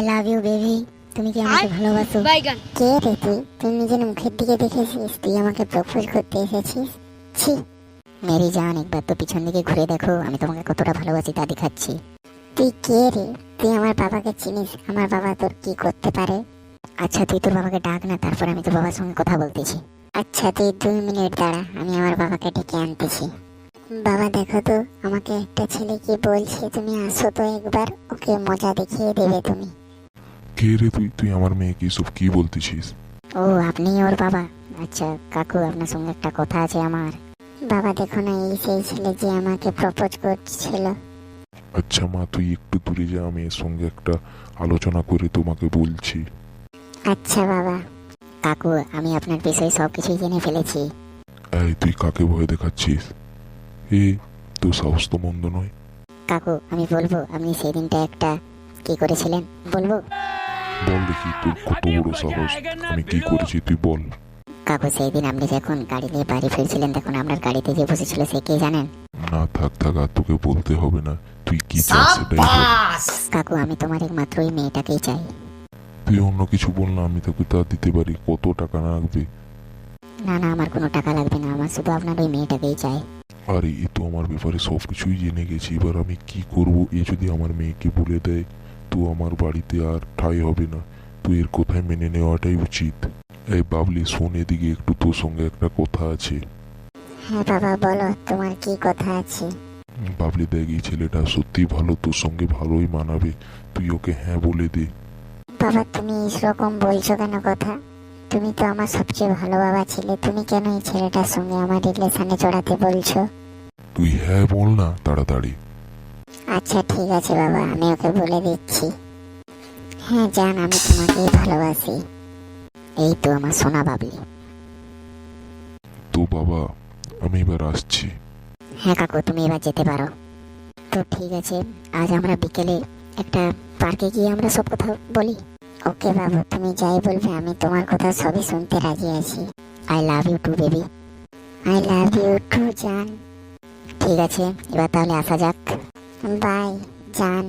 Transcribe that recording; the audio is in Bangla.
আই লাভ ইউ বেবি তুমি কি আমাকে ভালোবাসো? কে রে তুই? তুই নিজের মুখের দিকে দেখেছিস? তুই আমাকে প্রপোজ করতে এসেছিস? ছি। মেরি জান একবার তো পিছন দিকে ঘুরে দেখো। আমি তোমাকে কতটা ভালোবাসি তা দেখাচ্ছি। তুই কে রে? তুই আমার বাবাকে চিনিস? আমার বাবা তোর কি করতে পারে? আচ্ছা তুই তোর বাবাকে ডাক না তারপর আমি তোর বাবার সঙ্গে কথা বলতেছি। আচ্ছা তুই দুই মিনিট দাঁড়া আমি আমার বাবাকে ডেকে আনতেছি। বাবা দেখো তো আমাকে একটা ছেলে কি বলছে? তুমি আসো তো একবার ওকে মজা দেখিয়ে দেবে তুমি। কে রে তুই? তুই আমার মেয়েকে এসব কি বলতেছিস? ও আপনি ওর বাবা। আচ্ছা কাকু আপনার সঙ্গে একটা কথা আছে আমার। বাবা দেখো না এই সেই ছেলে যে আমাকে প্রপোজ করছিল। আচ্ছা মা তুই একটু দূরে যা আমি এর সঙ্গে একটা আলোচনা করে তোমাকে বলছি। আচ্ছা বাবা। কাকু আমি আপনার বিষয়ে সব কিছুই জেনে ফেলেছি। এই তুই কাকে ভয় দেখাচ্ছিস? এ তোর সাহস তো মন্দ নয়। কাকু আমি বলব আপনি সেই দিনটা একটা কি করেছিলেন? বলব? বল দেখি তোর কত বড় সাহস। আমি কি করেছি তুই বল। কাকু সেই দিন আপনি যখন গাড়ি নিয়ে বাড়ি ফিরছিলেন তখন আপনার গাড়িতে যে বসেছিল সে কে জানেন? না থাক থাক আর তোকে বলতে হবে না। তুই কি চাস সেটাই বল। কাকু আমি তোমার একমাত্র ওই মেয়েটাকেই চাই। তুই অন্য কিছু বল না আমি তোকে তা দিতে পারি। কত টাকা লাগবে? না না আমার কোনো টাকা লাগবে না। আমার শুধু আপনার ওই মেয়েটাকেই চাই। আরে এ তো আমার ব্যাপারে সব কিছুই জেনে গেছি। এবার আমি কি করব? এ যদি আমার মেয়েকে বলে দেয় তো আমার বাড়িতে আর ঠাই হবে না। তুই এর কোথায় মেনে নেওয়াটাই উচিত। এই বাবলি শোন এদিকে একটু তোর সঙ্গে একটা কথা আছে। হ্যাঁ বাবা বলো তোমার কি কথা আছে? বাবলি দেখ এই ছেলেটা সত্যি ভালো তোর সঙ্গে ভালোই মানাবে। তুই ওকে হ্যাঁ বলে দে। বাবা তুমি এরকম বলছো কেন কথা? তুমি তো আমার সবচেয়ে ভালো বাবা ছিলে। তুমি কেন এই ছেলেটার সঙ্গে আমার রিলেশনে জড়াতে বলছো? তুই হ্যাঁ বল না তাড়াতাড়ি। আচ্ছা ঠিক আছে বাবা আমি ওকে বলে দিচ্ছি। হ্যাঁ জান আমি তোমাকেই ভালোবাসি। এই তো আমার সোনা বাবলি। তো বাবা আমি এবার আসছি। হ্যাঁ কাকু তুমি এবার যেতে পারো। তো ঠিক আছে আজ আমরা বিকেলে একটা পার্কে গিয়ে আমরা সব কথা বলি। ওকে বাবু তুমি যাই বলবে আমি তোমার কথা সবই শুনতে রাজি আছি। I love you too baby I love you too জান। ঠিক আছে এবার তাহলে আসা যাক। বাই জান